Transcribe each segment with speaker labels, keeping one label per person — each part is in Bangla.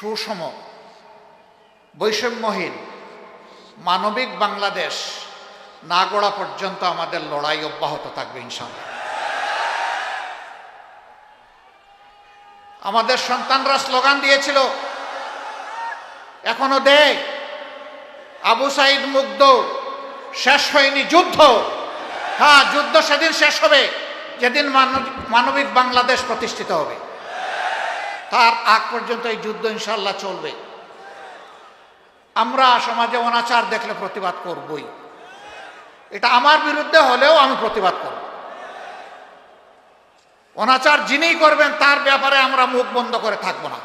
Speaker 1: সুষম, বৈষম্যহীন, মানবিক বাংলাদেশ না গড়া পর্যন্ত আমাদের লড়াই অব্যাহত থাকবে ইনশাল্লাহ আমাদের সন্তানরা স্লোগান দিয়েছিল, এখনও দেয়, আবু সাইদ মুগ্ধ, শেষ হয়নি যুদ্ধ। হ্যাঁ যুদ্ধ সেদিন শেষ হবে, যেদিন মানব- মানবিক বাংলাদেশ প্রতিষ্ঠিত হবে। তার আগ পর্যন্ত এই যুদ্ধ ইনশাল্লাহ চলবে। আমরা সমাজে অনাচার দেখলে প্রতিবাদ করবই। এটা আমার বিরুদ্ধে হলেও আমি প্রতিবাদ করব। অনাচার যিনিই করবেন, তার ব্যাপারে আমরা মুখ বন্ধ করে থাকব না।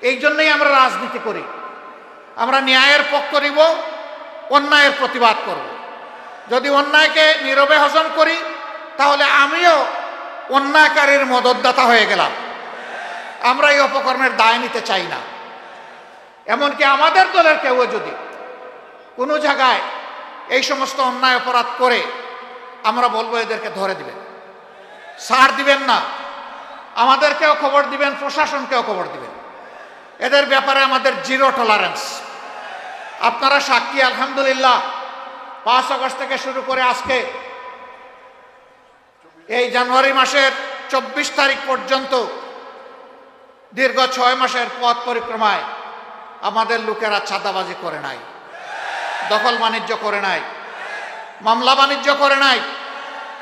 Speaker 1: এই জন্যই আমরা রাজনীতি করি। আমরা ন্যায়ের পক্ষ নিব, অন্যায়ের প্রতিবাদ করব। যদি অন্যায়কে নীরবে হজম করি, তাহলে আমিও অন্যায়কারীর মদতদাতা হয়ে গেলাম। আমরা এই অপকর্মের দায় নিতে চাই না। এমনকি আমাদের দলের কেউ যদি কোনো জায়গায় এই সমস্ত অন্যায় অপরাধ করে, আমরা বলব এদেরকে ধরে দিবেন। সার দিবেন না। আমাদেরকেও খবর দিবেন, প্রশাসনকেও খবর দিবেন। এদের ব্যাপারে আমাদের জিরো টলারেন্স আপনারা সাক্ষী, আলহামদুলিল্লাহ, পাঁচ আগস্ট থেকে শুরু করে আজকে এই জানুয়ারি মাসের চব্বিশ তারিখ পর্যন্ত দীর্ঘ ছয় মাসের পথ পরিক্রমায় আমাদের লোকেরা ছাদাবাজি করে নাই, দখল বাণিজ্য করে নাই, মামলা বাণিজ্য করে নাই।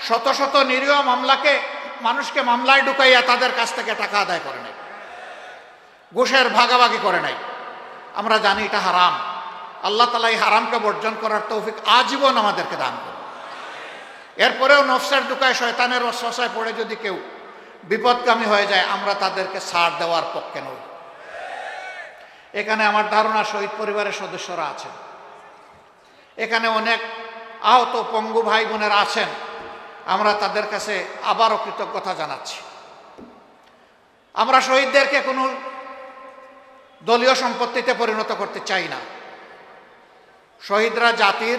Speaker 1: শত শত নিরীহ মামলাকে, মানুষকে মামলায় ঢুকাইয়া তাদের কাছ থেকে টাকা আদায় করে নাই, ঘুষের ভাগাভাগি করে নাই। আমরা জানি এটা হারাম। আল্লাহ তালা এই হারামকে বর্জন করার তৌফিক আজীবন আমাদেরকে দান করে এরপরেও নফসের দুকায় শয়তানের রসসায় পড়ে যদি কেউ বিপদগামী হয়ে যায়, আমরা তাদেরকে ছাড় দেওয়ার পক্ষে নই। এখানে আমার ধারণা, শহীদ পরিবারের সদস্যরা আছেন। এখানে অনেক আহত পঙ্গু ভাই বোনেরা আছেন। আমরা তাদের কাছে আবারও কৃতজ্ঞতা জানাচ্ছি। আমরা শহীদদেরকে কোনো দলীয় সম্পত্তিতে পরিণত করতে চাই না। শহীদরা জাতির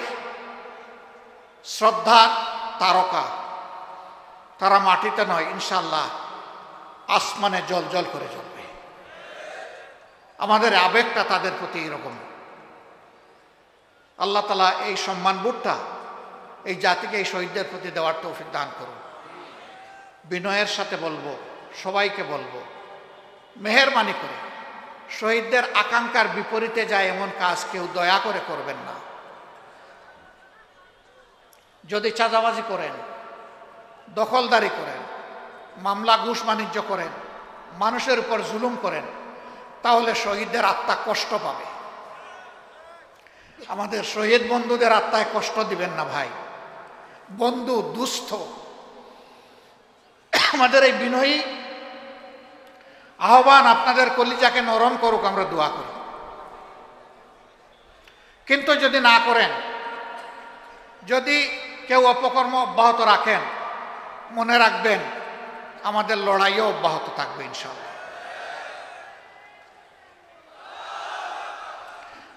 Speaker 1: শ্রদ্ধার তারকা। তারা মাটিতে নয় ইনশাল্লাহ আসমানে জল জল করে জ্বলবে আমাদের আবেগটা তাদের প্রতি এরকম। আল্লাহ তালা এই সম্মানবোধটা এই জাতিকে, এই শহীদদের প্রতি দেওয়ার তৌফিক দান করুন। বিনয়ের সাথে বলব, সবাইকে বলব, মেহরবানি করে। শহীদদের আকাঙ্ক্ষার বিপরীতে যায় এমন কাজ কেউ দয়া করে করবেন না। যদি চাঁদাবাজি করেন দখলদারি করেন, মামলা ঘুষ বাণিজ্য করেন, মানুষের উপর জুলুম করেন, তাহলে শহীদদের আত্মা কষ্ট পাবে। আমাদের শহীদ বন্ধুদের আত্মায় কষ্ট দিবেন না ভাই। বন্ধু দুস্থ। আমাদের এই বিনয়ী আহ্বান আপনাদের কলিজাকে নরম করুক, আমরা দোয়া করি। কিন্তু যদি না করেন, যদি কেউ অপকর্ম অব্যাহত রাখেন মনে রাখবেন, আমাদের লড়াইও অব্যাহত থাকবে ইনশাল্লাহ।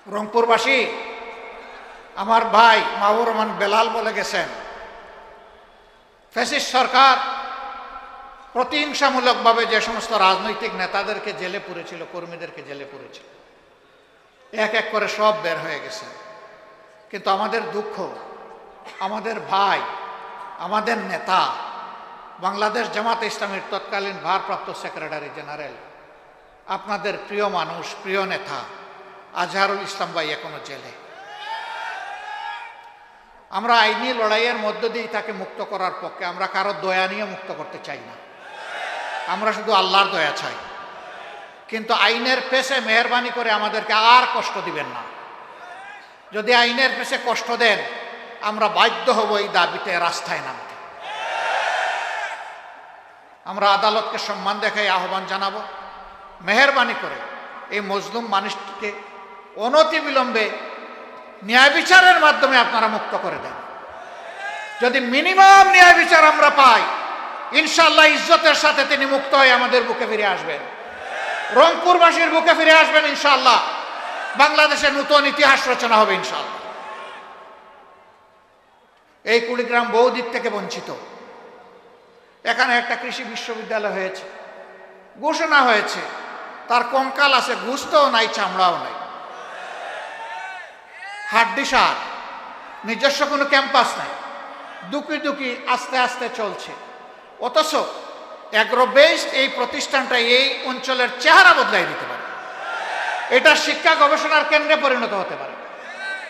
Speaker 1: রংপুরবাসী, আমার ভাই মাহবুর রহমান বেলাল বলে গেছেন, ফ্যাসিস্ট সরকার প্রতিহিংসামূলকভাবে যে সমস্ত রাজনৈতিক নেতাদেরকে জেলে পুরেছিল, কর্মীদেরকে জেলে পুরেছিল, এক এক করে সব বের হয়ে গেছে। কিন্তু আমাদের দুঃখ, আমাদের ভাই, আমাদের নেতা বাংলাদেশ জামাত ইসলামের তৎকালীন ভারপ্রাপ্ত সেক্রেটারি জেনারেল। আপনাদের প্রিয় মানুষ, প্রিয় নেতা, আজহারুল ইসলাম ভাই এখনও জেলে। আমরা আইনি লড়াইয়ের মধ্য দিয়ে তাকে মুক্ত করার পক্ষে, আমরা কারও দয়া নিয়ে মুক্ত করতে চাই না। আমরা শুধু আল্লাহর দয়া চাই। কিন্তু আইনের পেশে মেহরবানি করে আমাদেরকে আর কষ্ট দিবেন না। যদি আইনের পেশে কষ্ট দেন, আমরা বাধ্য হব এই দাবিতে রাস্তায় নামতে। আমরা আদালতকে সম্মান দেখাই, আহ্বান জানাব। মেহরবানি করে এই মজলুম মানুষটিকে অনতি বিলম্বে ন্যায় বিচারের মাধ্যমে আপনারা মুক্ত করে দেন। যদি মিনিমাম ন্যায় বিচার আমরা পাই ইনশাল্লাহ ইজ্জতের সাথে তিনি মুক্ত হয়ে আমাদের বুকে ফিরে আসবেন। রংপুরবাসীর বুকে ফিরে আসবেন ইনশাল্লাহ বাংলাদেশে নতুন ইতিহাস রচনা হবে ইনশাল্লাহ এই কুড়িগ্রাম বহু দিক থেকে বঞ্চিত। এখানে একটা কৃষি বিশ্ববিদ্যালয় হয়েছে। ঘোষণা হয়েছে, তার কঙ্কাল আছে গুস্তও নাই, চামড়াও নাই। হাড্ডি সার নিজস্ব কোনো ক্যাম্পাস নাই। দুকি দুকি আস্তে আস্তে চলছে। অথচ অ্যাগ্রো বেসড এই প্রতিষ্ঠানটা এই অঞ্চলের চেহারা বদলাই দিতে পারে। এটা শিক্ষা গবেষণার কেন্দ্রে পরিণত হতে পারে।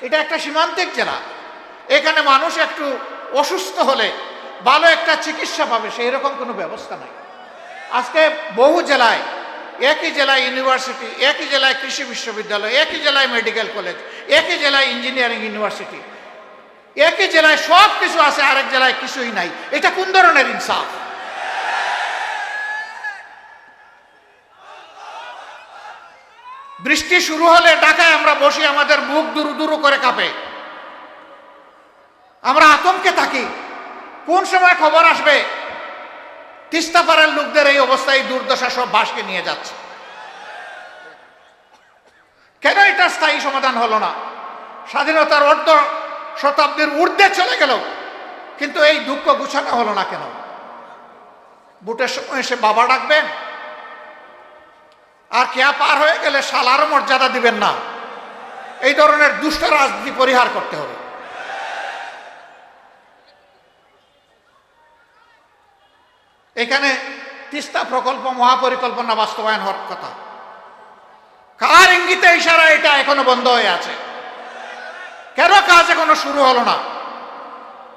Speaker 1: এটা একটা সীমান্তিক জেলা। এখানে মানুষ একটু অসুস্থ হলে ভালো একটা চিকিৎসা পাবে, সেই রকম কোনো ব্যবস্থা নাই। আজকে বহু জেলায়, একই জেলায় ইউনিভার্সিটি, একই জেলায় কৃষি বিশ্ববিদ্যালয়, একই জেলায় মেডিকেল কলেজ, একই জেলায় ইঞ্জিনিয়ারিং ইউনিভার্সিটি, একই জেলায় সব কিছু আছে, আরেক জেলায় কিছুই নাই। এটা কোন ধরনের ইনসাফ? বৃষ্টি শুরু হলে ঢাকায় আমরা বসি, আমাদের মুখ দুরু দুরু করে কাঁপে। আমরা আতঙ্কে থাকি। কোন সময় খবর আসবে? তিস্তা পাড়ার লোকদের এই অবস্থায় দুর্দশা সব বাসকে নিয়ে যাচ্ছে। কেন এটা স্থায়ী সমাধান হলো না? স্বাধীনতার অর্ধ শতাব্দীর ঊর্ধ্বে চলে গেল, কিন্তু এই দুঃখ গুছানো হলো না কেন? বুটের সময় এসে বাবা ডাকবেন, আর কেয়া পার হয়ে গেলে শালারও মর্যাদা দিবেন না। এই ধরনের দুষ্ট রাজনীতি পরিহার করতে হবে। এখানে তিস্তা প্রকল্প মহাপরিকল্পনা বাস্তবায়ন হওয়ার কথা। কার ইঙ্গিতে ইশারা এটা এখনও বন্ধ হয়ে আছে? কেন কাজ এখনও শুরু হলো না?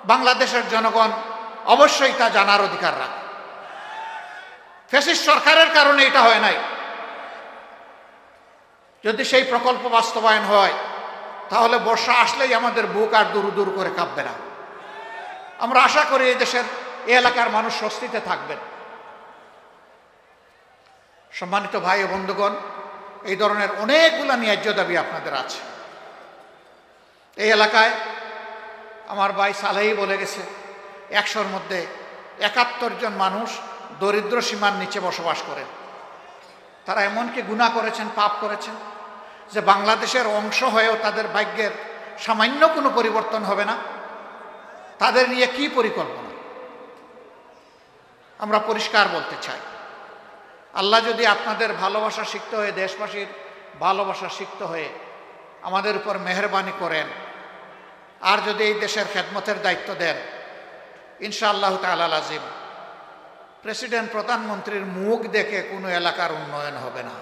Speaker 1: বাংলাদেশের জনগণ অবশ্যই তা জানার অধিকার রাখে। ফেসিস সরকারের কারণে এটা হয় নাই। যদি সেই প্রকল্প বাস্তবায়ন হয়, তাহলে বর্ষা আসলেই আমাদের বুক আর দূর দূর করে কাঁপবে না। আমরা আশা করি এই দেশের এলাকার মানুষ স্বস্তিতে থাকবেন। সম্মানিত ভাই ও বন্ধুগণ, এই ধরনের অনেকগুলো ন্যায্য দাবি আপনাদের আছে। এই এলাকায় আমার ভাই সালেহি বলে গেছে, একশোর মধ্যে একাত্তর জন মানুষ দরিদ্র সীমার নিচে বসবাস করেন। তারা এমনকি গুণা করেছেন, পাপ করেছেন যে বাংলাদেশের অংশ হয়েও তাদের ভাগ্যের সামান্য কোনো পরিবর্তন হবে না। তাদের নিয়ে কি পরিকল্পনা? আমরা পরিষ্কার বলতে চাই। আল্লাহ যদি আপনাদের ভালোবাসা শিখতে হয়ে, দেশবাসীর ভালোবাসা শিখতে হয়ে আমাদের উপর মেহরবানি করেন, আর যদি এই দেশের খেদমতের দায়িত্ব দেন, ইনশাআল্লাহ তাল আজিম প্রেসিডেন্ট, প্রধানমন্ত্রীর মুখ দেখে কোনো এলাকার উন্নয়ন হবে না।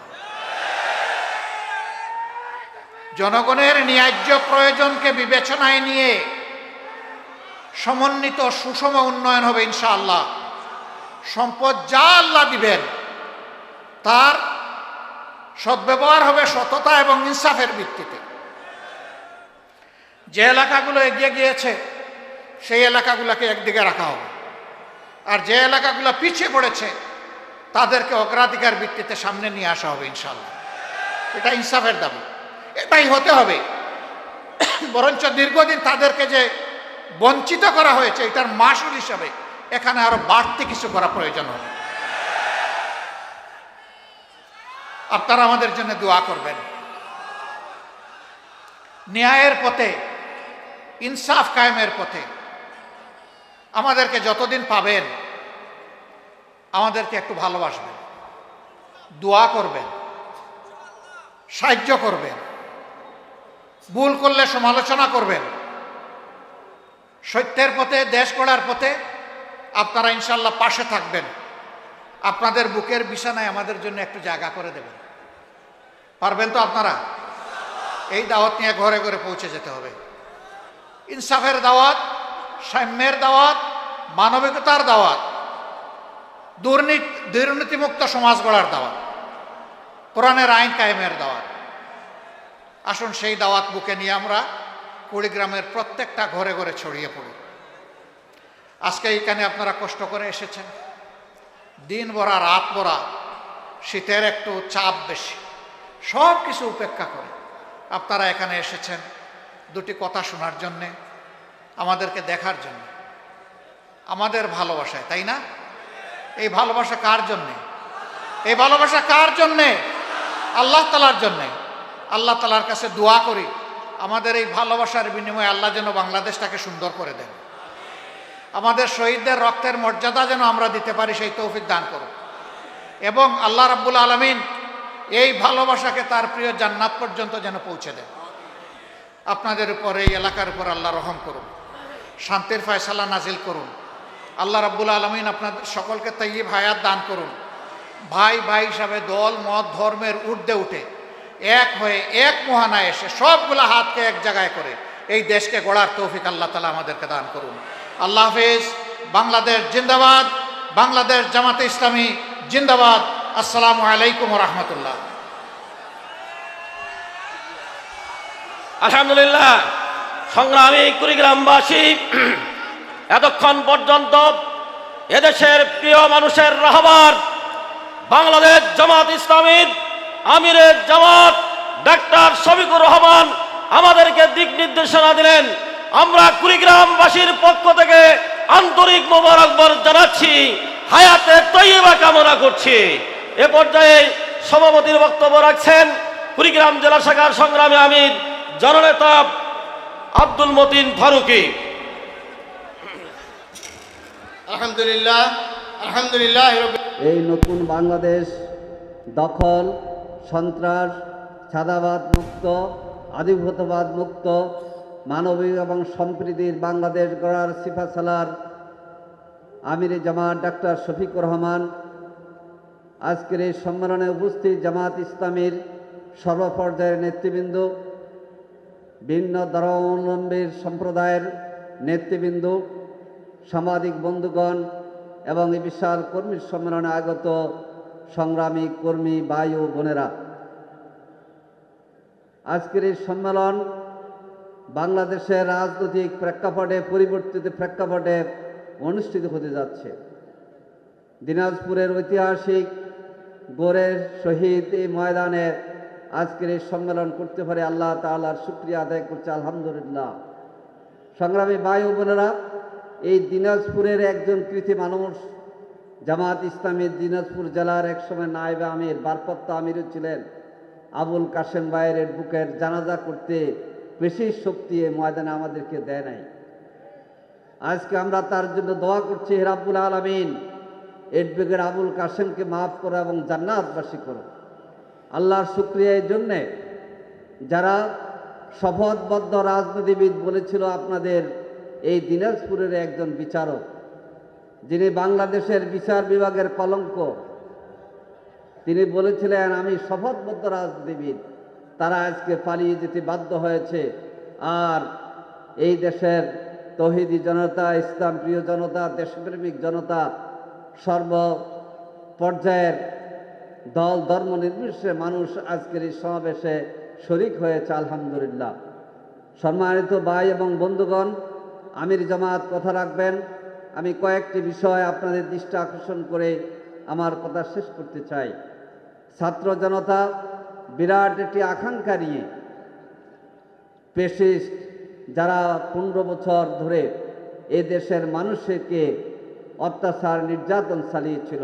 Speaker 1: জনগণের ন্যায্য প্রয়োজনকে বিবেচনায় নিয়ে সমন্বিত সুষম উন্নয়ন হবে ইনশাআল্লাহ। সম্পদ যা আল্লাহ দিবেন, তার সদ্ব্যবহার হবে সততা এবং ইনসাফের ভিত্তিতে। যে এলাকাগুলো এগিয়ে গিয়েছে, সেই এলাকাগুলোকে একদিকে রাখা হবে। আর যে এলাকাগুলো পিছিয়ে পড়েছে, তাদেরকে অগ্রাধিকার ভিত্তিতে সামনে নিয়ে আসা হবে ইনশাল্লাহ এটা ইনসাফের দাবি। এটাই হতে হবে। বরঞ্চ দীর্ঘদিন তাদেরকে যে বঞ্চিত করা হয়েছে, এটার মাসুল হিসাবে এখানে আরও বাড়তি কিছু করা প্রয়োজন হবে। আপনারা আমাদের জন্য দোয়া করবেন। ন্যায়ের পথে, ইনসাফ কায়েমের পথে আমাদেরকে যতদিন পাবেন, আমাদেরকে একটু ভালোবাসবেন। দোয়া করবেন, সাহায্য করবেন। ভুল করলে সমালোচনা করবেন। সত্যের পথে, দেশ গড়ার পথে আপনারা ইনশাল্লাহ পাশে থাকবেন। আপনাদের বুকের বিছানায় আমাদের জন্য একটু জায়গা করে দেবেন। পারবেন তো আপনারা? এই দাওয়াত নিয়ে ঘরে ঘরে পৌঁছে যেতে হবে। ইনসাফের দাওয়াত, সাম্যের দাওয়াত, মানবিকতার দাওয়াত, দুর্নীতি, দুর্নীতিমুক্ত সমাজ গড়ার দাওয়াত, কোরআনের আইন কায়েমের দাওয়াত। আসুন সেই দাওয়াত বুকে নিয়ে আমরা কুড়িগ্রামের প্রত্যেকটা ঘরে ঘরে ছড়িয়ে পড়ি। আজকে এইখানে আপনারা কষ্ট করে এসেছেন। দিন ভরা, রাত ভরা, শীতের একটু চাপ বেশি। সব কিছু উপেক্ষা করে আপনারা এখানে এসেছেন দুটি কথা শোনার জন্যে, আমাদেরকে দেখার জন্য। আমাদের ভালোবাসায়, তাই না? এই ভালোবাসা কার জন্যে? এই ভালোবাসা কার জন্যে? আল্লাহ তালার জন্যে। আল্লাহ তালার কাছে দোয়া করি, আমাদের এই ভালোবাসার বিনিময়ে আল্লাহ যেন বাংলাদেশটাকে সুন্দর করে দেন। আমাদের শহীদদের রক্তের মর্যাদা যেন আমরা দিতে পারি, সেই তৌফিক দান করুন। এবং আল্লাহ রাব্বুল আলমিন এই ভালোবাসাকে তার প্রিয় জান্নাত পর্যন্ত যেন পৌঁছে দেয় আপনাদের উপর, এই এলাকার উপর আল্লাহ রহম করুন। শান্তির ফয়সালা নাজিল করুন। আল্লাহ রাব্বুল আলমিন আপনাদের সকলকে তৈব হায়াত দান করুন। ভাই ভাই হিসাবে দল, মত, ধর্মের ঊর্ধ্বে উঠে, এক হয়ে এক মহানায় এসে সবগুলা হাতকে এক জায়গায় করে এই দেশকে গড়ার তৌফিক আল্লাহ তালা আমাদেরকে দান করুন। আল্লাহ হাফিজ, বাংলাদেশ জিন্দাবাদ, বাংলাদেশ জামাতে ইসলামী জিন্দাবাদ। আসসালামু আলাইকুম রহমতুল্লাহ।
Speaker 2: আলহামদুলিল্লাহ, সংগ্রামী কুড়িগ্রামবাসী, এতক্ষণ পর্যন্ত এদেশের প্রিয় মানুষের রাহবার, বাংলাদেশ জামাত ইসলামীর আমিরের জামাত, ডাক্তার শফিকুর রহমান আমাদেরকে দিক নির্দেশনা দিলেন। আমরা কুড়িগ্রামবাসীর পক্ষ থেকে আন্তরিক মোবারকবাদ জানাচ্ছি হায়াতে তৈবা কামনা করছি। এ পর্যায়ে সভাপতির বক্তব্য রাখছেন কুড়িগ্রাম জেলা শাখার সংগ্রামী আমির জননেতা আব্দুল মতিন ফারুকি।
Speaker 3: আলহামদুলিল্লাহ আলহামদুলিল্লাহ
Speaker 4: এই নতুন বাংলাদেশ দখল সন্ত্রাস ছাদাবাদ মুক্ত আধিপত্যবাদ মুক্ত মানবিক এবং সম্প্রীতির বাংলাদেশ গড়ার সিফাসালার আমির জামাত ডাক্তার শফিকুর রহমান। আজকের এই সম্মেলনে উপস্থিত জামাত ইসলামীর সর্বপর্যায়ের নেতৃবৃন্দ, ভিন্ন ধর্মাবলম্বীর সম্প্রদায়ের নেতৃবৃন্দ, সামাজিক বন্ধুগণ এবং এই বিশাল কর্মী সম্মেলনে আগত সংগ্রামী কর্মী বায়ু বোনেরা। আজকের এই সম্মেলন বাংলাদেশের রাজনৈতিক প্রেক্ষাপটে, পরিবর্তিত প্রেক্ষাপটে অনুষ্ঠিত হতে যাচ্ছে। দিনাজপুরের ঐতিহাসিক গোরের শহীদ এই ময়দানে আজকের এই সম্মেলন করতে পারে আল্লাহ তাআলার শুক্রিয়া আদায় করছে, আলহামদুলিল্লাহ। সংগ্রামী ভাই বোনেরা, এই দিনাজপুরের একজন কৃতি মানুষ, জামাত ইসলামীর দিনাজপুর জেলার একসময় নায়েবে আমির ভারপ্রাপ্ত আমিরও ছিলেন। আবুল কাশেম বাইরের বুকের জানাজা করতে বেশি শক্তি এই ময়দানে আমাদেরকে দেয় নাই। আজকে আমরা তার জন্য দোয়া করছি হেরাবুল আলমিন এডভোকেট আবুল কাশেমকে মাফ করো এবং জান্নাতবাসী করো। আল্লাহর শুক্রিয়া এই জন্যে যারা শপথবদ্ধ রাজনীতিবিদ বলেছিল আপনাদের এই দিনাজপুরের একজন বিচারক, যিনি বাংলাদেশের বিচার বিভাগের কলঙ্ক তিনি বলেছিলেন, আমি শপথবদ্ধ রাজনীতিবিদ। তারা আজকে পালিয়ে যেতে বাধ্য হয়েছে। আর এই দেশের তহিদি জনতা, ইসলাম প্রিয় জনতা, দেশপ্রেমিক জনতা, সর্ব পর্যায়ের দল, ধর্ম নির্বিশেষে মানুষ আজকের এই সমাবেশে শরিক হয়েছে, আলহামদুলিল্লাহ। সম্মানিত ভাই এবং বন্ধুগণ, আমির জামাত, কথা রাখবেন। আমি কয়েকটি বিষয় আপনাদের দৃষ্টি আকর্ষণ করে আমার কথা শেষ করতে চাই। ছাত্র জনতা বিরাট একটি আকাঙ্ক্ষা নিয়ে পেশিস্ট যারা পনেরো বছর ধরে এ দেশের মানুষকে অত্যাচার নির্যাতন চালিয়েছিল,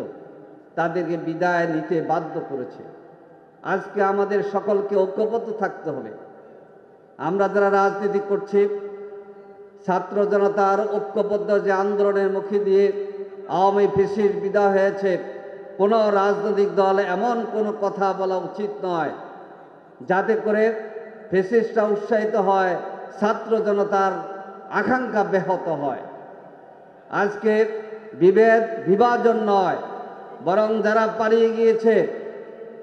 Speaker 4: তাদেরকে বিদায় নিতে বাধ্য করেছে। আজকে আমাদের সকলকে ঐক্যবদ্ধ থাকতে হবে। আমরা যারা রাজনীতি করছি, ছাত্র জনতার ঐক্যবদ্ধ যে আন্দোলনের মুখে দিয়ে আওয়ামী ফেসির বিদায় হয়েছে কোনো রাজনৈতিক দল এমন কোনো কথা বলা উচিত নয় যাতে করে ফেসিসটা উৎসাহিত হয়, ছাত্র জনতার আকাঙ্ক্ষা ব্যাহত হয়। আজকে বিভেদ, বিভাজন নয়, বরং যারা পালিয়ে গিয়েছে,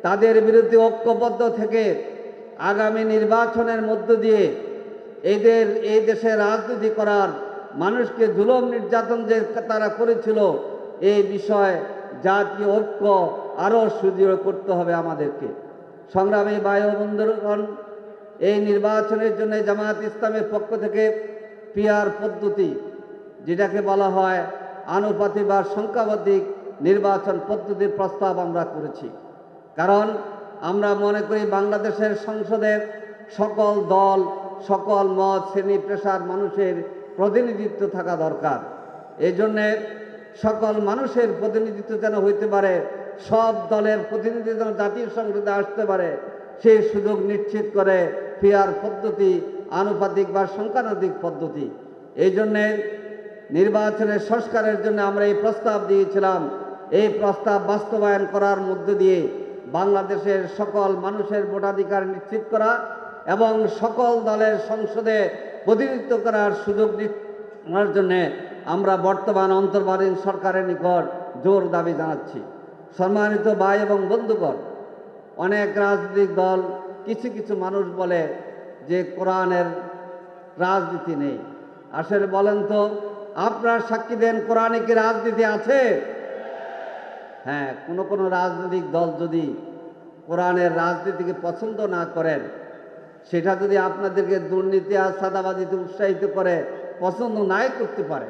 Speaker 4: তাদের বিরুদ্ধে ঐক্যবদ্ধ থেকে আগামী নির্বাচনের মধ্য দিয়ে এদের, এই দেশে রাজনীতি করার মানুষকে জুলম নির্যাতন যে তারা করেছিল, এই বিষয়ে জাতীয় ঐক্য আরও সুদৃঢ় করতে হবে আমাদেরকে। সংগ্রামী বায়ু বন্ধুগণ এই নির্বাচনের জন্য জামায়াত ইসলামের পক্ষ থেকে পিয়ার পদ্ধতি, যেটাকে বলা হয় আনুপাতিক বা সংখ্যাবাদিক নির্বাচন পদ্ধতির প্রস্তাব আমরা করেছি। কারণ আমরা মনে করি বাংলাদেশের সংসদের সকল দল, সকল মত, শ্রেণি, পেশার মানুষের প্রতিনিধিত্ব থাকা দরকার। এই জন্যে সকল মানুষের প্রতিনিধিত্ব যেন হইতে পারে, সব দলের প্রতিনিধি যেন জাতীয় সংসদে আসতে পারে সেই সুযোগ নিশ্চিত করে ফিয়ার পদ্ধতি, আনুপাতিক বা সংখ্যানুপাতিক পদ্ধতি। এই জন্যে নির্বাচনের সংস্কারের জন্য আমরা এই প্রস্তাব দিয়েছিলাম। এই প্রস্তাব বাস্তবায়ন করার মধ্য দিয়ে বাংলাদেশের সকল মানুষের ভোটাধিকার নিশ্চিত করা এবং সকল দলের সংসদে প্রতিনিধিত্ব করার সুযোগ নেওয়ার জন্যে আমরা বর্তমান অন্তর্বালীন সরকারের নিকট জোর দাবি জানাচ্ছি। সম্মানিত ভাই এবং বন্ধুগণ, অনেক রাজনৈতিক দল কিছু কিছু মানুষ বলে যে কোরআনের রাজনীতি নেই। আসলে বলেন তো, আপনার সাক্ষী দেন কোরআনে কি রাজনীতি আছে? হ্যাঁ কোনো কোনো রাজনৈতিক দল যদি কোরআনের রাজনীতিকে পছন্দ না করেন, সেটা যদি আপনাদেরকে দুর্নীতি আর সাদাবাজিতে উৎসাহিত করে পছন্দ নাই করতে পারে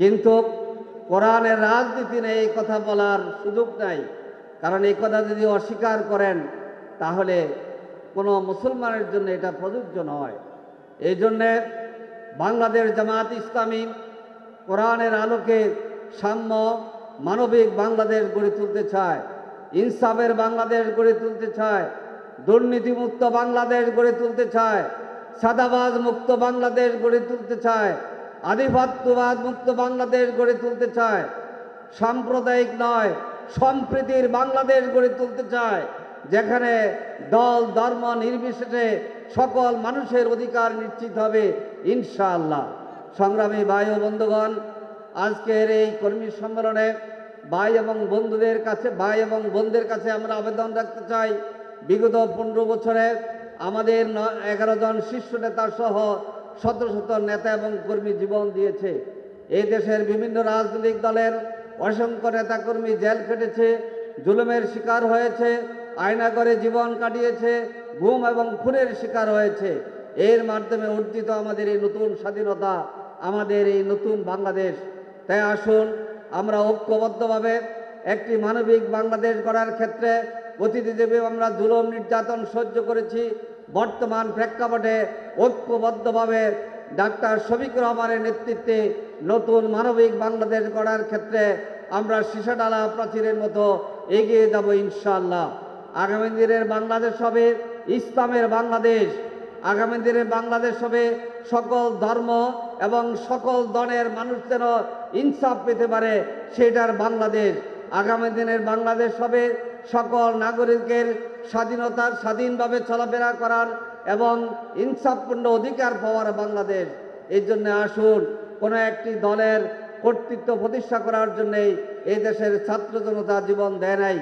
Speaker 4: কিন্তু কোরআনের রাজনীতি নেই এই কথা বলার সুযোগ নাই। কারণ এই কথা যদি অস্বীকার করেন, তাহলে কোনো মুসলমানের জন্য এটা প্রযোজ্য নয়। এই জন্যে বাংলাদেশ জামাত ইসলামী কোরআনের আলোকে সাম্য, মানবিক বাংলাদেশ গড়ে তুলতে চায়, ইনসাফের বাংলাদেশ গড়ে তুলতে চায়, দুর্নীতিমুক্ত বাংলাদেশ গড়ে তুলতে চায়, সাদাবাজ মুক্ত বাংলাদেশ গড়ে তুলতে চায় আধিপত্যবাদ মুক্ত বাংলাদেশ গড়ে তুলতে চায়, সাম্প্রদায়িক নয়, সম্প্রীতির বাংলাদেশ গড়ে তুলতে চায়, যেখানে দল, ধর্ম নির্বিশেষে সকল মানুষের অধিকার নিশ্চিত হবে, ইনশাআল্লাহ। সংগ্রামী ভাই ও বন্ধুগণ, আজকের এই কর্মী সম্মেলনে ভাই এবং বন্ধুদের কাছে, ভাই এবং বোনদের কাছে আমরা আবেদন রাখতে চাই। বিগত পনেরো বছরে আমাদের এগারো জন শীর্ষ নেতা সহ শত শত নেতা এবং কর্মী জীবন দিয়েছে। এই দেশের বিভিন্ন রাজনৈতিক দলের অসংখ্য নেতাকর্মী জেল খেটেছে, জুলুমের শিকার হয়েছে আয়না করে জীবন কাটিয়েছে, গুম এবং খুনের শিকার হয়েছে। এর মাধ্যমে অর্জিত আমাদের এই নতুন স্বাধীনতা, আমাদের এই নতুন বাংলাদেশ। তাই আসুন, আমরা ঐক্যবদ্ধভাবে একটি মানবিক বাংলাদেশ গড়ার ক্ষেত্রে অতিথি দেবে আমরা জুলুম, নির্যাতন সহ্য করেছি বর্তমান প্রেক্ষাপটে ঐক্যবদ্ধভাবে ডাক্তার শফিক রহমানের নেতৃত্বে নতুন মানবিক বাংলাদেশ গড়ার ক্ষেত্রে আমরা সীসাডালা প্রাচীরের মতো এগিয়ে যাব ইনশাআল্লাহ। আগামী দিনের বাংলাদেশ হবে ইসলামের বাংলাদেশ। আগামী দিনে বাংলাদেশ হবে সকল ধর্ম এবং সকল দলের মানুষ যেন ইনসাফ পেতে পারে, সেটার বাংলাদেশ। আগামী দিনের বাংলাদেশ হবে সকল নাগরিকের স্বাধীনতার স্বাধীনভাবে চলাফেরা করার এবং ইনসাফপূর্ণ অধিকার পাওয়ার বাংলাদেশ। এই জন্য আসুন, কোনো একটি দলের কর্তৃত্ব প্রতিষ্ঠা করার জন্যেই এই দেশের ছাত্র জনতা জীবন দেয় নাই।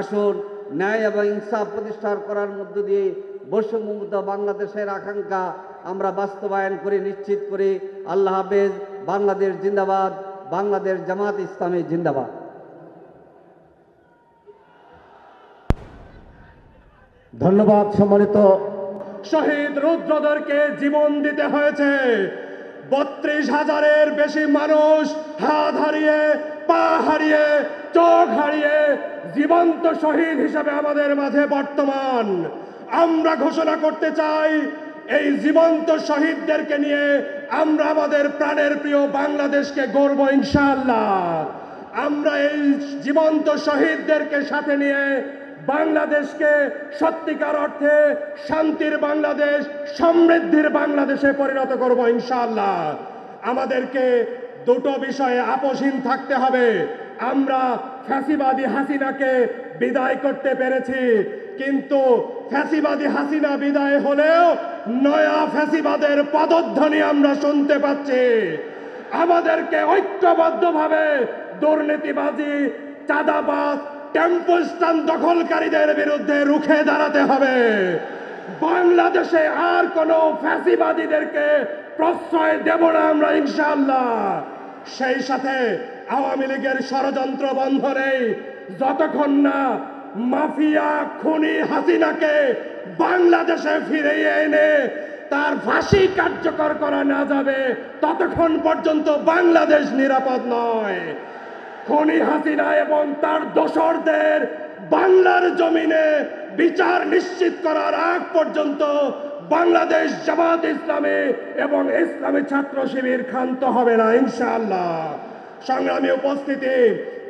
Speaker 4: আসুন, ন্যায় এবং ইনসাফ প্রতিষ্ঠা করার মধ্য দিয়ে বৈষম্যমুক্ত বাংলাদেশের আকাঙ্ক্ষা আমরা বাস্তবায়ন করে, নিশ্চিত করি। আল্লাহ হাফেজ, বাংলাদেশ জিন্দাবাদ, বাংলাদেশ জামাত ইসলামী জিন্দাবাদ।
Speaker 5: ধন্যবাদ সম্মানিত
Speaker 6: শহীদ রুদ্রদেরকে জীবন দিতে হয়েছে। বত্রিশ হাজারের বেশি মানুষ হাত হারিয়ে, পা হারিয়ে, চোখ হারিয়ে জীবন্ত শহীদ হিসেবে আমাদের মাঝে বর্তমান। আমরা ঘোষণা করতে চাই, এই জীবন্ত শহীদদেরকে নিয়ে আমরা আমাদের প্রাণের প্রিয় বাংলাদেশকে গর্ব ইনশাল্লাহ আমরা এই জীবন্ত শহীদদেরকে সাথে নিয়ে বাংলাদেশকে সত্যিকার অর্থে শান্তির বাংলাদেশ, সমৃদ্ধির বাংলাদেশে পরিণত করব ইনশাআল্লাহ। আমাদেরকে দুটো বিষয়ে আপোষহীন থাকতে হবে। আমরা ফ্যাসিবাদী হাসিনাকে বিদায় করতে পেরেছি, কিন্তু ফ্যাসিবাদী হাসিনা বিদায় হলেও নয়া ফ্যাসিবাদের পদধ্বনি আমরা শুনতে পাচ্ছি। আমাদেরকে ঐক্যবদ্ধভাবে দুর্নীতিবাজি, চাঁদাবাজ টেম্পো স্ট্যান্ড দখলকারীদের বিরুদ্ধে রুখে দাঁড়াতে হবে। বাংলাদেশে আর কোনো ফ্যাসিবাদীদেরকে প্রশ্রয় দেব না আমরা, ইনশাআল্লাহ। সেই সাথে আওয়ামী লীগের ষড়যন্ত্র বন্ধ নেই। যতক্ষণ না মাফিয়া খুনি হাসিনাকে বাংলাদেশে ফিরিয়ে এনে তার ফাঁসি কার্যকর করা না যাবে, ততক্ষণ পর্যন্ত বাংলাদেশ নিরাপদ নয়। খনি হাসিনা এবং তার দোসরদের বাংলার জমিনে বিচার নিশ্চিত করার আগ পর্যন্ত বাংলাদেশ জামাত ইসলামী এবং ইসলামী ছাত্র শিবির ক্ষান্ত হবে না, ইনশাআল্লাহ। সংগ্রামী উপস্থিতি,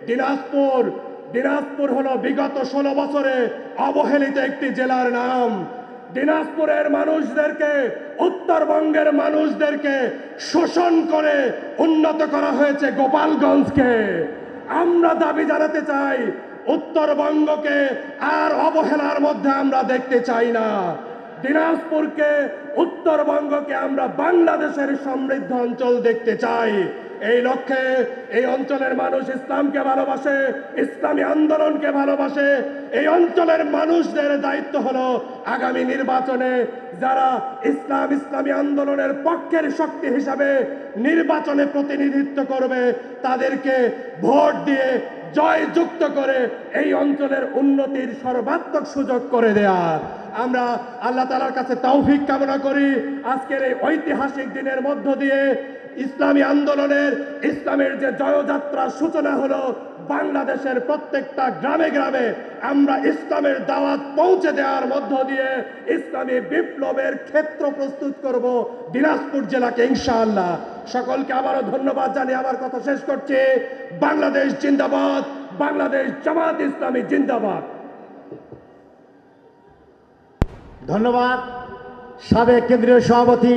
Speaker 6: দিনাজপুর দিনাজপুর হলো বিগত ষোলো বছরে অবহেলিত একটি জেলার নাম। দিনাজপুরের মানুষদেরকে, উত্তরবঙ্গের মানুষদেরকে শোষণ করে উন্নত করা হয়েছে গোপালগঞ্জকে। আমরা দাবি জানাতে চাই, উত্তরবঙ্গকে আর অবহেলার মধ্যে আমরা দেখতে চাই না। দিনাজপুরকে, উত্তরবঙ্গকে আমরা বাংলাদেশের সমৃদ্ধ অঞ্চল দেখতে চাই। এই লক্ষ্যে এই অঞ্চলের মানুষ ইসলামকে ভালোবাসে, ইসলামী আন্দোলনকে ভালোবাসে। এই অঞ্চলের মানুষদের দায়িত্ব হলো আগামী নির্বাচনে যারা ইসলাম, ইসলামী আন্দোলনের পক্ষের শক্তি হিসাবে নির্বাচনে প্রতিনিধিত্ব করবে, তাদেরকে ভোট দিয়ে জয়যুক্ত করে এই অঞ্চলের উন্নতির সর্বাত্মক সুযোগ করে দেয়া। আমরা আল্লাহ তালার কাছে তৌফিক কামনা করি। আজকের এই ঐতিহাসিক দিনের মধ্য দিয়ে ইসলামী আন্দোলনের ইসলামের যে জয়যাত্রার সূচনা হলো, বাংলাদেশের প্রত্যেকটা গ্রামে গ্রামে আমরা ইসলামের দাওয়াত পৌঁছে দেওয়ার মধ্য দিয়ে ইসলামী বিপ্লবের ক্ষেত্র প্রস্তুত করব দিনাজপুর জেলাকে, ইনশাআল্লাহ। সকলকে আবারও ধন্যবাদ জানিয়ে আমার কথা শেষ করছি। বাংলাদেশ জিন্দাবাদ, বাংলাদেশ জামাত ইসলামী জিন্দাবাদ।
Speaker 5: ধন্যবাদ। সাবেক কেন্দ্রীয় সভাপতি